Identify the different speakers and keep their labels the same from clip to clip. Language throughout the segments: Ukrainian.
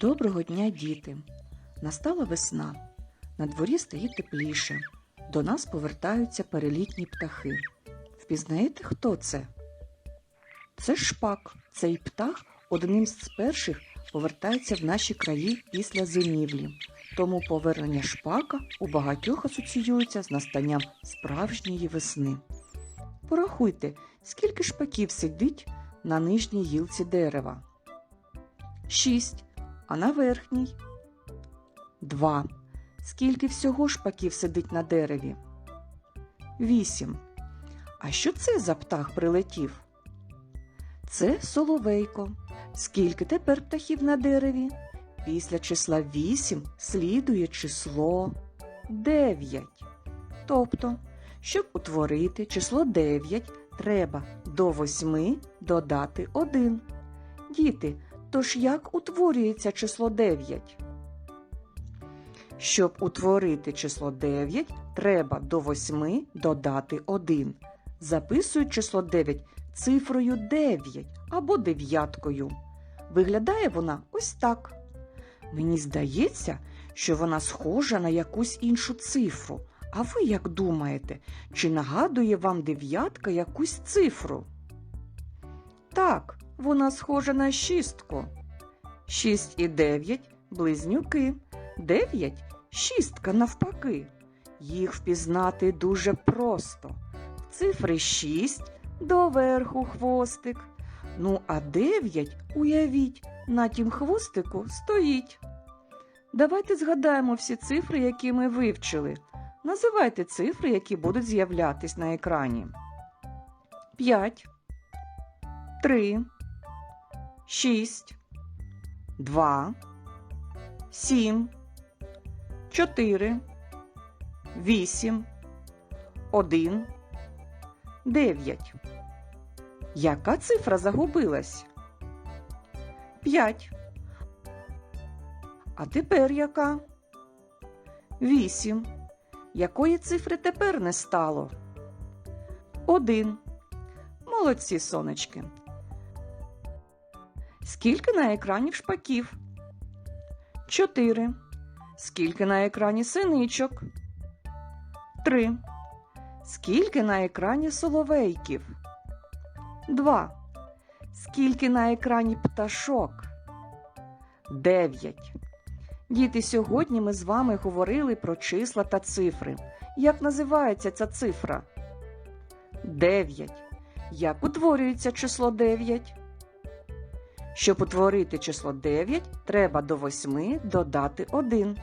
Speaker 1: Доброго дня, діти! Настала весна. На дворі стає тепліше. До нас повертаються перелітні птахи. Впізнаєте, хто це? Це шпак. Цей птах одним з перших повертається в наші краї після зимівлі. Тому повернення шпака у багатьох асоціюється з настанням справжньої весни. Порахуйте, скільки шпаків сидить на нижній гілці дерева. Шість. А на верхній? Два. Скільки всього шпаків сидить на дереві? Вісім. А що це за птах прилетів? Це соловейко. Скільки тепер птахів на дереві? Після числа вісім слідує число дев'ять. Тобто, щоб утворити число дев'ять, треба до восьми додати один. Діти, Тож як утворюється число 9? Щоб утворити число 9, треба до 8 додати 1. Записують число 9 цифрою 9 або дев'яткою. Виглядає вона ось так. Мені здається, що вона схожа на якусь іншу цифру. А ви як думаєте, чи нагадує вам дев'ятка якусь цифру? Так, вона схожа на шістку. Шість і дев'ять близнюки. Дев'ять шістка навпаки. Їх впізнати дуже просто. Цифри шість доверху хвостик. Ну, а дев'ять, уявіть, на тім хвостику стоїть. Давайте згадаємо всі цифри, які ми вивчили. Називайте цифри, які будуть з'являтись на екрані. П'ять. Три шість, два, сім, чотири, вісім, один, дев'ять. Яка цифра загубилась? П'ять. А тепер яка? Вісім. Якої цифри тепер не стало? Один. Молодці, сонечки. Скільки на екрані шпаків? Чотири. Скільки на екрані синичок? Три. Скільки на екрані соловейків? Два. Скільки на екрані пташок? Дев'ять. Діти, сьогодні ми з вами говорили про числа та цифри. Як називається ця цифра? Дев'ять. Як утворюється число дев'ять? Щоб утворити число 9, треба до 8 додати 1.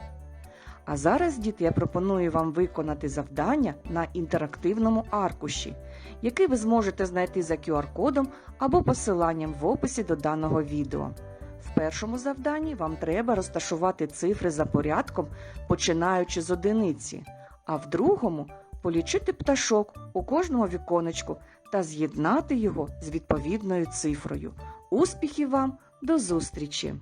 Speaker 1: А зараз, діти, я пропоную вам виконати завдання на інтерактивному аркуші, який ви зможете знайти за QR-кодом або посиланням в описі до даного відео. В першому завданні вам треба розташувати цифри за порядком, починаючи з одиниці, а в другому полічити пташок у кожному віконечку та з'єднати його з відповідною цифрою. Успіхів вам! До зустрічі!